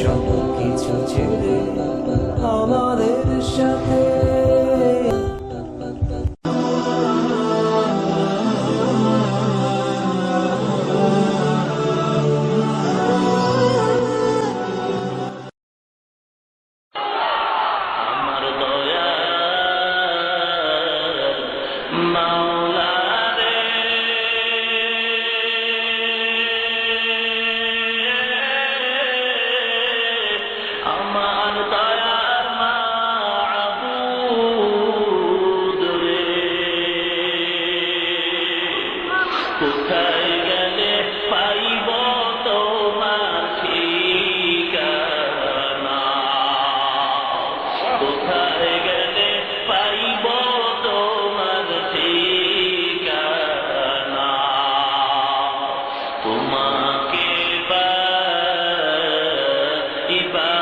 সব কিছু ছেড়ে আমাদের সাথে Mount গেলে পাইব তোমার ঠিকানা? কোথায় গেলে পাইব তোমার ঠিকানা? তোমাকে বা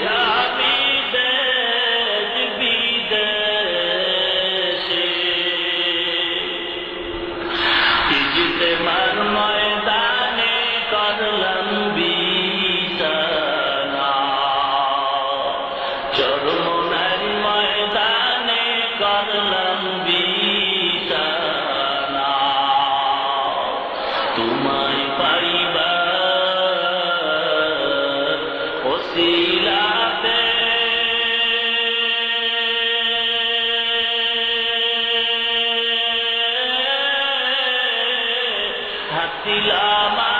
ছিল আমার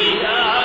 Yeah.